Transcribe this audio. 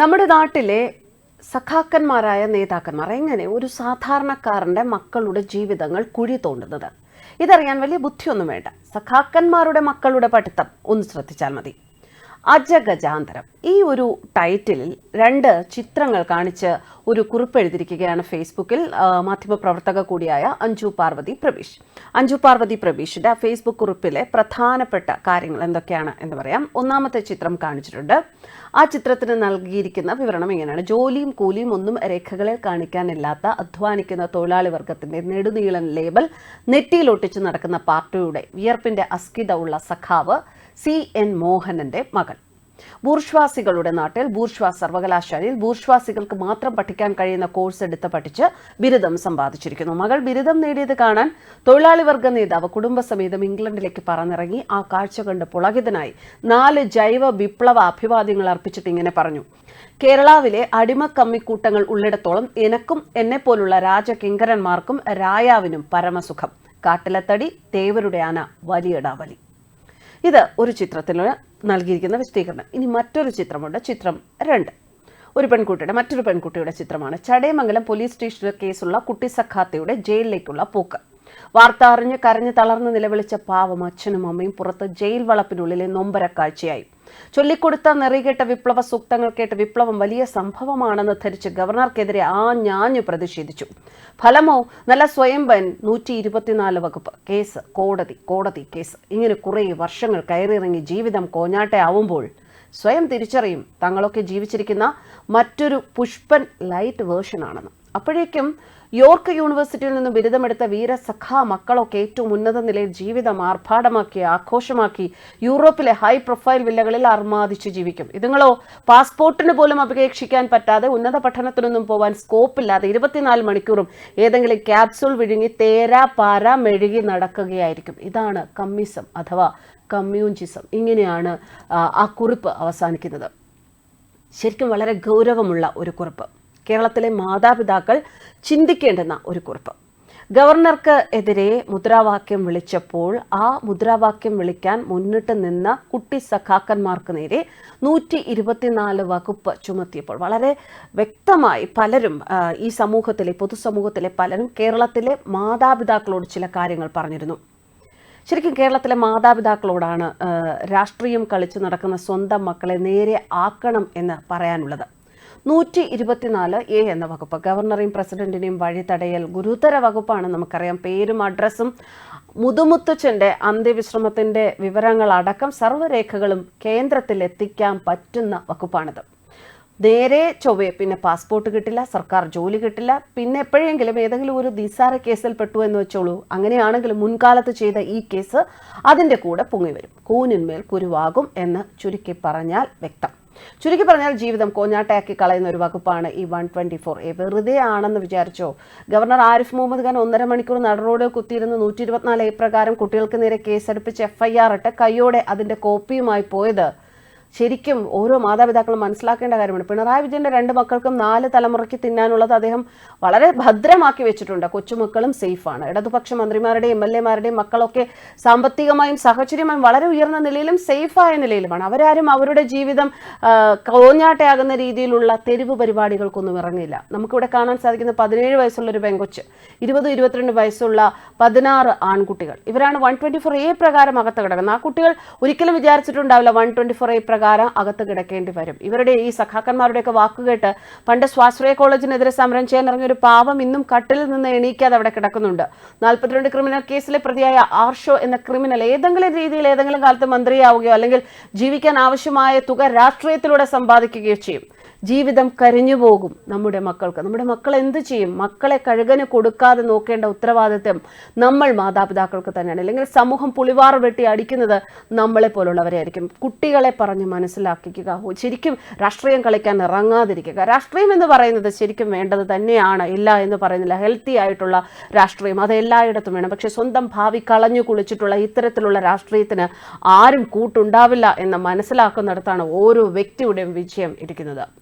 നമ്മുടെ നാട്ടിലെ സഖാക്കന്മാരായ നേതാക്കന്മാർ എങ്ങനെ ഒരു സാധാരണക്കാരന്റെ മക്കളുടെ ജീവിതങ്ങൾ കുഴി തോണ്ടുന്നത്? ഇതറിയാൻ വലിയ ബുദ്ധിയൊന്നും വേണ്ട. സഖാക്കന്മാരുടെ മക്കളുടെ പഠിത്തം ഒന്ന് ശ്രദ്ധിച്ചാൽ മതി. അജഗജാന്തരം. ഈ ഒരു ടൈറ്റിലിൽ രണ്ട് ചിത്രങ്ങൾ കാണിച്ച് ഒരു കുറിപ്പ് എഴുതിയിരിക്കുകയാണ് ഫേസ്ബുക്കിൽ മാധ്യമപ്രവർത്തക കൂടിയായ അഞ്ജു പാർവതി പ്രവീഷ്. അഞ്ജു പാർവതി പ്രവീഷിന്റെ ഫേസ്ബുക്ക് കുറിപ്പിലെ പ്രധാനപ്പെട്ട കാര്യങ്ങൾ എന്തൊക്കെയാണ് എന്ന് പറയാം. ഒന്നാമത്തെ ചിത്രം കാണിച്ചിട്ടുണ്ട്. ആ ചിത്രത്തിന് നൽകിയിരിക്കുന്ന വിവരണം ഇങ്ങനെയാണ്. ജോലിയും കൂലിയും ഒന്നും രേഖകളിൽ കാണിക്കാനില്ലാത്ത അധ്വാനിക്കുന്ന തൊഴിലാളി വർഗത്തിന്റെ നെടുനീളൻ ലേബൽ നെറ്റിയിലൊട്ടിച്ച് നടക്കുന്ന പാർട്ടിയുടെ വിയർപ്പിന്റെ അസ്കിത ഉള്ള സഖാവ് സി എൻ മോഹനന്റെ മകൾ ബൂർഷ്വാസികളുടെ നാട്ടിൽ ബൂർഷ്വാ സർവകലാശാലയിൽ ബൂർഷ്വാസികൾക്ക് മാത്രം പഠിക്കാൻ കഴിയുന്ന കോഴ്സ് എടുത്ത് പഠിച്ച് ബിരുദം സമ്പാദിച്ചിരിക്കുന്നു. മകൾ ബിരുദം നേടിയത് കാണാൻ തൊഴിലാളി വർഗ നേതാവ് കുടുംബസമേതം ഇംഗ്ലണ്ടിലേക്ക് പറന്നിറങ്ങി. ആ കാഴ്ച കണ്ട് പുളകിതനായി നാല് ജൈവ വിപ്ലവ അഭിവാദ്യങ്ങൾ അർപ്പിച്ചിട്ട് ഇങ്ങനെ പറഞ്ഞു. കേരളാവിലെ അടിമക്കമ്മിക്കൂട്ടങ്ങൾ ഉള്ളിടത്തോളം എനക്കും എന്നെപ്പോലുള്ള രാജകിങ്കരന്മാർക്കും രായാവിനും പരമസുഖം. കാട്ടിലത്തടി തേവരുടെ ആന വലിയടാവലി. ഇത് ഒരു ചിത്രത്തിൽ നൽകിയിരിക്കുന്ന വിശദീകരണം. ഇനി മറ്റൊരു ചിത്രമുണ്ട്. ചിത്രം രണ്ട്. ഒരു പെൺകുട്ടിയുടെ മറ്റൊരു പെൺകുട്ടിയുടെ ചിത്രമാണ്. ചടയമംഗലം പോലീസ് സ്റ്റേഷനിൽ കേസുള്ള കുട്ടി സഖാത്തയുടെ ജയിലിലേക്കുള്ള പോക്ക്. വാർത്ത അറിഞ്ഞ് കരഞ്ഞ് തളർന്ന് നിലവിളിച്ച പാവം അച്ഛനും അമ്മയും പുറത്ത് ജയിൽ വളപ്പിനുള്ളിലെ നൊമ്പര കാഴ്ചയായി ചൊല്ലിക്കൊടുത്ത നിറികെട്ട വിപ്ലവ സൂക്തങ്ങൾ കേട്ട് വിപ്ലവം വലിയ സംഭവമാണെന്ന് ധരിച്ച് ഗവർണർക്കെതിരെ ആ ഞാഞ്ഞു പ്രതിഷേധിച്ചു. ഫലമോ നല്ല സ്വയംഭൻ നൂറ്റി ഇരുപത്തിനാല് വകുപ്പ്. കേസ് കോടതി കോടതി കേസ്. ഇങ്ങനെ കുറേ വർഷങ്ങൾ കയറിയിറങ്ങി ജീവിതം കോഞ്ഞാട്ടെ ആവുമ്പോൾ സ്വയം തിരിച്ചറിയും തങ്ങളൊക്കെ ജീവിച്ചിരിക്കുന്ന മറ്റൊരു പുഷ്പൻ ലൈറ്റ് വേർഷനാണെന്ന്. അപ്പോഴേക്കും യോർക്ക് യൂണിവേഴ്സിറ്റിയിൽ നിന്നും ബിരുദമെടുത്ത വീരസഖാ മക്കളൊക്കെ ഏറ്റവും ഉന്നത നിലയിൽ ജീവിതം ആർഭാടമാക്കി ആഘോഷമാക്കി യൂറോപ്പിലെ ഹൈ പ്രൊഫൈൽ വില്ലകളിൽ അർമാദിച്ച് ജീവിക്കും. ഇതുങ്ങളോ പാസ്പോർട്ടിന് പോലും അപേക്ഷിക്കാൻ പറ്റാതെ ഉന്നത പഠനത്തിനൊന്നും പോവാൻ സ്കോപ്പില്ലാതെ ഇരുപത്തിനാല് മണിക്കൂറും ഏതെങ്കിലും ക്യാപ്സൂൾ വിഴുങ്ങി തേരാ പാര മെഴുകി നടക്കുകയായിരിക്കും. ഇതാണ് കമ്മിസം അഥവാ കമ്മ്യൂണിസം ഇങ്ങനെയാണ് ആ കുറിപ്പ് അവസാനിക്കുന്നത്. ശരിക്കും വളരെ ഗൗരവമുള്ള ഒരു കുറിപ്പ്. കേരളത്തിലെ മാതാപിതാക്കൾ ചിന്തിക്കേണ്ടുന്ന ഒരു കുറിപ്പ്. ഗവർണർക്ക് എതിരെ മുദ്രാവാക്യം വിളിച്ചപ്പോൾ ആ മുദ്രാവാക്യം വിളിക്കാൻ മുന്നിട്ട് നിന്ന കുട്ടി സഖാക്കന്മാർക്ക് നേരെ നൂറ്റി ഇരുപത്തിനാല് വകുപ്പ് ചുമത്തിയപ്പോൾ വളരെ വ്യക്തമായി പലരും ഈ സമൂഹത്തിലെ പൊതുസമൂഹത്തിലെ പലരും കേരളത്തിലെ മാതാപിതാക്കളോട് ചില കാര്യങ്ങൾ പറഞ്ഞിരുന്നു. ശരിക്കും കേരളത്തിലെ മാതാപിതാക്കളോടാണ് രാഷ്ട്രീയം കളിച്ചു നടക്കുന്ന സ്വന്തം മക്കളെ നേരെ ആക്കണം എന്ന് പറയാനുള്ളത്. നൂറ്റി ഇരുപത്തിനാല് എ എന്ന വകുപ്പ്. ഗവർണറെയും പ്രസിഡന്റിനെയും വഴി തടയൽ ഗുരുതര വകുപ്പാണ് നമുക്കറിയാം. പേരും അഡ്രസ്സും മുതുമുത്തച്ഛന്റെ അന്ത്യവിശ്രമത്തിന്റെ വിവരങ്ങളടക്കം സർവരേഖകളും കേന്ദ്രത്തിൽ എത്തിക്കാൻ പറ്റുന്ന വകുപ്പാണിത്. നേരെ ചൊവ്വേ പിന്നെ പാസ്പോർട്ട് കിട്ടില്ല സർക്കാർ ജോലി കിട്ടില്ല. പിന്നെ എപ്പോഴെങ്കിലും ഏതെങ്കിലും ഒരു നിസ്സാര കേസിൽ പെട്ടു എന്ന് വെച്ചോളൂ. അങ്ങനെയാണെങ്കിലും മുൻകാലത്ത് ചെയ്ത ഈ കേസ് അതിന്റെ കൂടെ പൊങ്ങി വരും. കൂനിന്മേൽ കുരുവാകും എന്ന് ചുരുക്കി പറഞ്ഞാൽ വ്യക്തം. ചുരുക്കി പറഞ്ഞാൽ ജീവിതം കോഞ്ഞാട്ടയാക്കി കളയുന്ന ഒരു വകുപ്പാണ് ഈ വൺ ട്വന്റി ഫോർ. എ വെറുതെ ആണെന്ന് വിചാരിച്ചോ? ഗവർണർ ആരിഫ് മുഹമ്മദ് ഖാൻ ഒന്നര മണിക്കൂർ നടനോട് കുത്തിയിരുന്ന് നൂറ്റി ഇരുപത്തിനാല് എ പ്രകാരം കുട്ടികൾക്ക് നേരെ കേസെടുപ്പിച്ച് എഫ് ഐ ആർ ഇട്ട് കൈയോടെ അതിന്റെ കോപ്പിയുമായി പോയത് ശരിക്കും ഓരോ മാതാപിതാക്കളും മനസ്സിലാക്കേണ്ട കാര്യമാണ്. പിണറായി വിജയന്റെ രണ്ട് മക്കൾക്കും നാല് തലമുറയ്ക്ക് തിന്നാനുള്ളത് അദ്ദേഹം വളരെ ഭദ്രമാക്കി വെച്ചിട്ടുണ്ട്. കൊച്ചുമക്കളും സേഫാണ്. ഇടതുപക്ഷ മന്ത്രിമാരുടെയും എം എൽ എമാരുടെയും മക്കളൊക്കെ സാമ്പത്തികമായും സാഹചര്യമായും വളരെ ഉയർന്ന നിലയിലും സേഫായ നിലയിലുമാണ്. അവരാരും അവരുടെ ജീവിതം കോഞ്ഞാട്ടയാകുന്ന രീതിയിലുള്ള തെരുവ് പരിപാടികൾക്കൊന്നും ഇറങ്ങില്ല നമുക്കിവിടെ കാണാൻ സാധിക്കുന്ന പതിനേഴ് വയസ്സുള്ള ഒരു പെങ്കൊച്ച് ഇരുപത് ഇരുപത്തിരണ്ട് വയസ്സുള്ള പതിനാറ് ആൺകുട്ടികൾ. ഇവരാണ് വൺ ട്വന്റി ഫോർ എ പ്രകാരം അകത്ത് കിടക്കുന്നത്. ആ കുട്ടികൾ ഒരിക്കലും വിചാരിച്ചിട്ടുണ്ടാവില്ല വൺ ട്വന്റി ഫോർ എ പ്രകാരം അകത്ത് കിടക്കേണ്ടി വരും. ഇവരുടെ ഈ സഖാക്കന്മാരുടെയൊക്കെ വാക്കുകേട്ട് പണ്ട് സ്വാശ്രയ കോളേജിനെതിരെ സമരം ചെയ്യാൻ ഇറങ്ങിയ ഒരു പാവം ഇന്നും കട്ടിൽ നിന്ന് എണീക്കാതെ അവിടെ കിടക്കുന്നുണ്ട്. നാൽപ്പത്തിരണ്ട് ക്രിമിനൽ കേസിലെ പ്രതിയായ ആർഷോ എന്ന ക്രിമിനൽ ഏതെങ്കിലും രീതിയിൽ ഏതെങ്കിലും കാലത്ത് മന്ത്രിയാവുകയോ അല്ലെങ്കിൽ ജീവിക്കാൻ ആവശ്യമായ തുക രാഷ്ട്രീയത്തിലൂടെ സമ്പാദിക്കുകയോ ചെയ്യും. ജീവിതം കരിഞ്ഞുപോകും നമ്മുടെ മക്കൾക്ക്. നമ്മുടെ മക്കൾ എന്ത് ചെയ്യും? മക്കളെ കഴുകന് കൊടുക്കാതെ നോക്കേണ്ട ഉത്തരവാദിത്വം നമ്മൾ മാതാപിതാക്കൾക്ക് തന്നെയാണ്. അല്ലെങ്കിൽ സമൂഹം പുളിവാർ വെട്ടി അടിക്കുന്നത് നമ്മളെ പോലുള്ളവരെ ആയിരിക്കും. കുട്ടികളെ പറഞ്ഞ് മനസ്സിലാക്കിക്കുക. ശരിക്കും രാഷ്ട്രീയം കളിക്കാൻ ഇറങ്ങാതിരിക്കുക. രാഷ്ട്രീയം എന്ന് പറയുന്നത് ശരിക്കും വേണ്ടത് തന്നെയാണ്. ഇല്ല എന്ന് പറയുന്നില്ല. ഹെൽത്തി ആയിട്ടുള്ള രാഷ്ട്രീയം അത് എല്ലായിടത്തും വേണം. പക്ഷേ സ്വന്തം ഭാവി കളഞ്ഞു കുളിച്ചിട്ടുള്ള ഇത്തരത്തിലുള്ള രാഷ്ട്രീയത്തിന് ആരും കൂട്ടുണ്ടാവില്ല എന്ന് മനസ്സിലാക്കുന്നിടത്താണ് ഓരോ വ്യക്തിയുടെയും വിജയം ഇരിക്കുന്നത്.